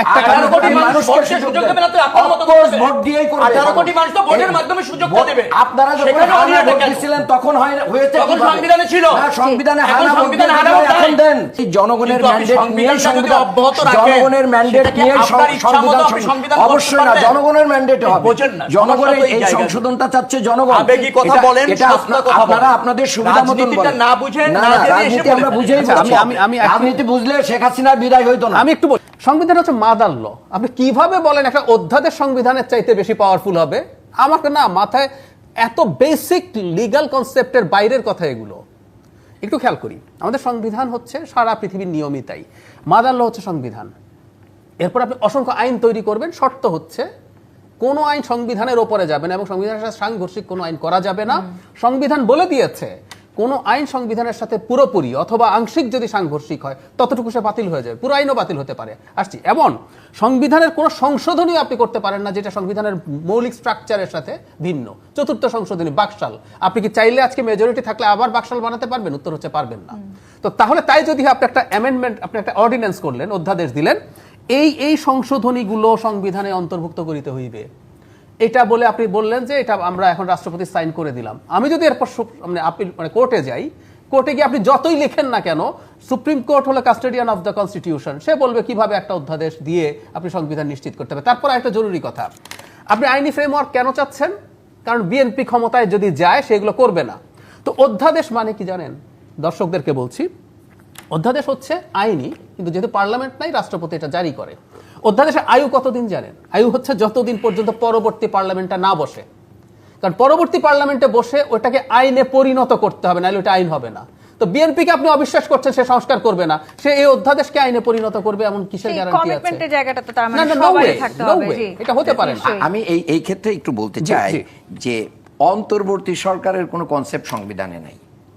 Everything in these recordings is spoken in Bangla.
একটা। ভোট দিয়েই কোটি মানুষ তো ভোটের মাধ্যমে দেবে। আপনারা যখন তখন হয়েছে সংবিধানে ছিল। সংবিধানে এখন। দেন জনগণের ম্যান্ডেট নিয়ে সংবিধান জনগণের ম্যান্ডেট নিয়ে আপনার ইচ্ছা মতো সংবিধান অবশ্যই না জনগণের ম্যান্ডেট হবে। বোঝেন জনগণের এই সংশোধনটা চাচ্ছে জনগণ। আবেগী কথা বলেন, এটা আপনারা আপনাদের সুবিধা মতন বলেন। না বুঝেন, না রাজনীতি আমরা। বুঝেই আচ্ছা, আমি- আমি- আমি একটু- রাজনীতি বুঝলে শেখ হাসিনার বিদায় হইতো না আমি একটু বলি সংবিধান হচ্ছে মাদার ল। আপনি কীভাবে বলেন একটা অধ্যাদেশ সংবিধানের চাইতে বেশি পাওয়ারফুল হবে? আমাকে না মাথায় এত বেসিক লিগ্যাল কনসেপ্টের বাইরের কথা এগুলো। একটু খেয়াল করি। আমাদের সংবিধান হচ্ছে সারা পৃথিবীর নিয়মই তাই মাদার ল হচ্ছে সংবিধান। এরপর আপনি অসংখ্য আইন তৈরি করবেন। শর্ত হচ্ছে কোনো আইন সংবিধানের ওপরে যাবে না এবং সংবিধানের সাথে সাংঘর্ষিক কোনো আইন করা যাবে না। সংবিধান বলে দিয়েছে কোনো আইন সংবিধানের সাথে পুরোপুরি অথবা আংশিক যদি সাংঘর্ষিক হয়, ততটুকু সে বাতিল হয়ে যাবে পুরো আইনও বাতিল হতে পারে। আসছি। এমন, সংবিধানের কোনো সংশোধনী আপনি করতে পারেন না যেটা সংবিধানের মৌলিক স্ট্রাকচারের সাথে ভিন্ন। চতুর্থ সংশোধনী, বাকশাল। আপনি কি চাইলে আজকে মেজরিটি থাকলে আবার বাকশাল বানাতে পারবেন? উত্তর হচ্ছে পারবেন না। তো তাহলে তাই যদি আপনি একটা অ্যামেন্ডমেন্ট আপনি একটা অর্ডিন্যান্স করলেন, অধ্যাদেশ দিলেন, এই এই সংশোধনীগুলো সংবিধানে অন্তর্ভুক্ত করিতে হইবে। এটা বলে আপনি বললেন যে এটা আমরা এখন রাষ্ট্রপতি সাইন করে দিলাম। আমি যদি এরপর মানে আপিল মানে কোর্টে যাই, কোর্টে গিয়ে আপনি যতই লেখেন না কেন, সুপ্রিম কোর্ট হলো কাস্টোডিয়ান অফ দ্য কনস্টিটিউশন। সে বলবে কীভাবে একটা অধ্যাদেশ দিয়ে আপনি সংবিধান নিশ্চিত করতে হবে। তারপর একটা জরুরি কথা। আপনি আইনি ফ্রেমওয়ার্ক কেন চাচ্ছেন? কারণ বিএনপি ক্ষমতায় যদি যায় সেগুলো করবে না। তো অধ্যাদেশ মানে কি জানেন? দর্শকদেরকে বলছি অধ্যাদেশ হচ্ছে আইনি কিন্তু যেহেতু পার্লামেন্ট নাই রাষ্ট্রপতি এটা জারি করে। অধ্যাদেশের আয়ু কতদিন জানেন? আয়ু হচ্ছে যতদিন পর্যন্ত পরবর্তী পার্লামেন্টটা না বসে। কারণ পরবর্তী পার্লামেন্টে বসে ওটাকে আইনে পরিণত করতে হবে নাহলে ওটা আইন হবে না। তো বিএনপিকে আপনি অবিশ্বাস করছেন সে সংস্কার করবে না। সে এই অধ্যাদেশকে আইনে পরিণত করবে এমন কিসের গ্যারান্টি আছে? কমিটমেন্টের জায়গাটা তো তার মানে না, way, থাকতে হবে জি। এটা হতে পারে না। আমি এই এই ক্ষেত্রে একটু বলতে চাই যে অন্তর্বর্তী সরকারের কোনো কনসেপ্ট সংবিধানে নাই।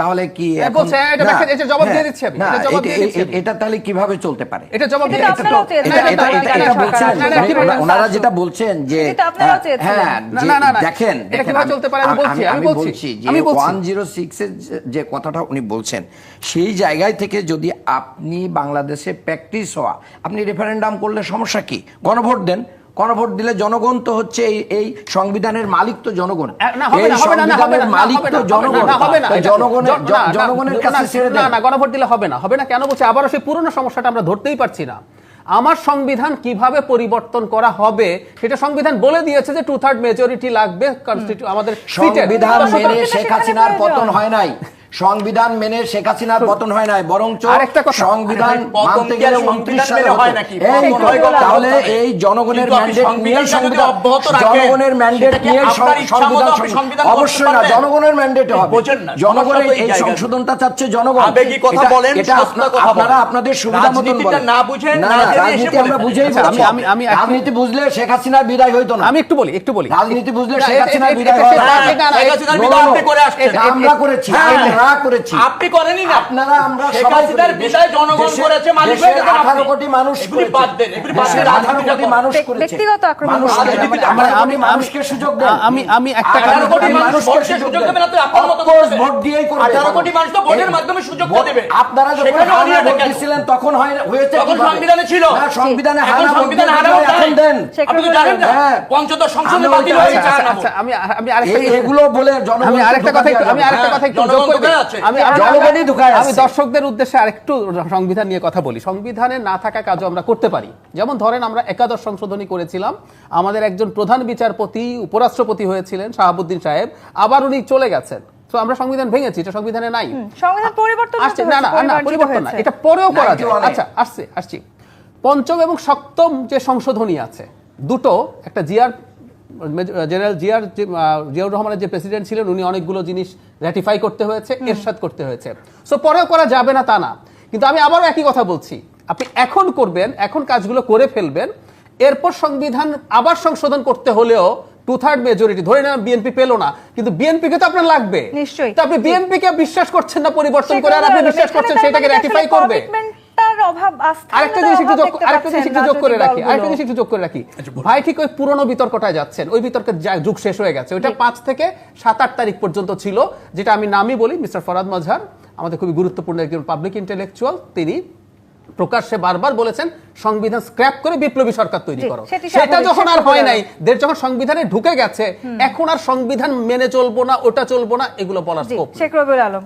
তাহলে কি হ্যাঁ, এটা জবাব দিয়ে দিচ্ছি আমি, তাহলে কীভাবে চলতে পারে? এটা জবাব ওনারা যেটা বলছেন যে হ্যাঁ। হ্যাঁ দেখেন এটা দেখেন, কীভাবে আমি- চলতে পারে? আমি বলছি, আমি আমি বলছি, বলছি যে ওয়ান জিরো সিক্স এর যে- যে কথাটা উনি বলছেন সেই জায়গায় থেকে যদি আপনি বাংলাদেশে প্র্যাকটিস হওয়া আপনি রেফারেন্ডাম করলে সমস্যা কি? গণভোট দেন। গণভোট দিলে জনগণ তো হচ্ছে এই এই সংবিধানের মালিক তো জনগণ। সংবিধানের মালিক তো জনগণ। জনগণের কাছে ছেড়ে না না গণভোট দিলে হবে না হবে না কেন বলছে? আবারও সেই পুরনো সমস্যাটা আমরা ধরতেই পারছি না। আমার সংবিধান কীভাবে পরিবর্তন করা হবে সেটা সংবিধান বলে দিয়েছে যে টু থার্ড মেজরিটি লাগবে আমাদের সংবিধান মেনে শেখ হাসিনার পতন হয় নাই। সংবিধান মেনে শেখ হাসিনার পতন হয় নাই কথা। সংবিধান মানতে গেলে মেনে হয় হয় তাহলে এই জনগণের ম্যান্ডেট নিয়ে সংবিধান জনগণের ম্যান্ডেট নিয়ে সংবিধান অবশ্যই না জনগণের ম্যান্ডেট হবে। জনগণের এই সংশোধনটা চাচ্ছে জনগণ। কথা বলেন, এটা আপনারা আপনাদের সুবিধা মতন বলেন। না বুঝেন, না রাজনীতি আমরা বুঝেই আচ্ছা, আমি- আমি- রাজনীতি বুঝলে শেখ হাসিনার বিদায় হইতো না। আমি একটু বলি একটু বলি। রাজনীতি বুঝলে শেখ হাসিনার বিদায় হয় না। শেখ হাসিনার বিদায় আপনি করে আসছেন। আমরা করেছি। হ্যাঁ। আমরা করেছি আপনি করেনই না আপনারা আমরা শেখ সবাই হাসিনার করেছি। বিদায় জনগণ করেছে হয়ে গেছেন 18 কোটি মানুষ করেছে। বাদ দেন, এগুলি বাদ দেন, 18 কোটি মানুষ করেছে। ব্যক্তিগত আক্রমণ মানুষ আমরা- আমি- আমি মানুষকে সুযোগ দেন আমি- আমি একটা কথা- কোটি মানুষকে সুযোগ সুযোগ দেন। দেবে না তো আপনার মতো ভোট দিয়েই করবে। আঠারো কোটি মানুষ তো ভোটের মাধ্যমে সুযোগটা ভোট- দেবে। আপনারা যখন ভোট কেন? দিচ্ছিলেন তখন হয় হয়েছে তখন সংবিধানে ছিল। না, সংবিধানে এখন সংবিধানে হানা দিলে ভোট এখন দেন আপনি তো জানেন না হ্যাঁ। পঞ্চদশ সংসদে বাতিল হয়েছে আচ্ছা, না আচ্ছা, আমি আমি আরেকটা এগুলো বলে জনগণ আমি আরেকটা কথা আমি আরেকটা হ্যাঁ, কথা একটু যোগ করে। আমি। দর্শকদের উদ্দেশ্যে আরেকটু সংবিধান নিয়ে কথা বলি। সংবিধানে না থাকা কাজও আমরা করতে পারি। যেমন ধরেন আমরা একাদশ সংশোধনী করেছিলাম। আমাদের একজন প্রধান বিচারপতি উপরাষ্ট্রপতি হয়েছিলেন শাহাবুদ্দিন সাহেব। আবার উনি চলে গেছেন। তো আমরা সংবিধান ভেঙেছি এটা সংবিধানে নাই। সংবিধান পরিবর্তন আসছে না না না পরিবর্তন না এটা পরেও করা যায়। আচ্ছা আসছে আসছি। পঞ্চম এবং সপ্তম যে সংশোধনী আছে দুটো একটা জিয়ার জেনারেল জিয়ার জিয়াউর রহমানের যে প্রেসিডেন্ট ছিলেন উনি অনেকগুলো জিনিস র্যাটিফাই করতে হয়েছে এরশাদ করতে হয়েছে। সো পরেও করা যাবে না তা না। কিন্তু আমি আবারও একই কথা বলছি। আপনি এখন করবেন এখন কাজগুলো করে ফেলবেন এরপর সংবিধান আবার সংশোধন করতে হলেও টু থার্ড মেজরিটি ধরে না বিএনপি পেল না কিন্তু বিএনপিকে তো আপনার লাগবে। নিশ্চয়ই। তো আপনি বিএনপি কে বিশ্বাস করছেন না পরিবর্তন করে আর আপনি বিশ্বাস করছেন সেটাকে মানে র্যাটিফাই করবে? অভাব আরেকটা জিনিস একটু যোগ আরেকটা জিনিস একটু যোগ করে রাখি আরেকটা জিনিস একটু যোগ করে রাখি। ভাই ঠিক ওই পুরনো বিতর্কটায় যাচ্ছেন ওই বিতর্কের যুগ শেষ হয়ে গেছে। ওইটা পাঁচ থেকে সাত আট তারিখ পর্যন্ত ছিল যেটা আমি নামই বলি মিস্টার ফরাদ মজহার আমাদের খুবই গুরুত্বপূর্ণ একজন পাবলিক ইন্টেলেকচুয়াল তিনি প্রকাশ্যে বারবার বলেছেন সংবিধান স্ক্র্যাপ করে বিপ্লবী সরকার তৈরি করো। সেটা যখন আর হয় নাই দের যখন সংবিধানে ঢুকে গেছে এখন আর সংবিধান মেনে চলবো না ওটা চলবো না এগুলো বলার স্কোপ শেখ রবিউল আলম।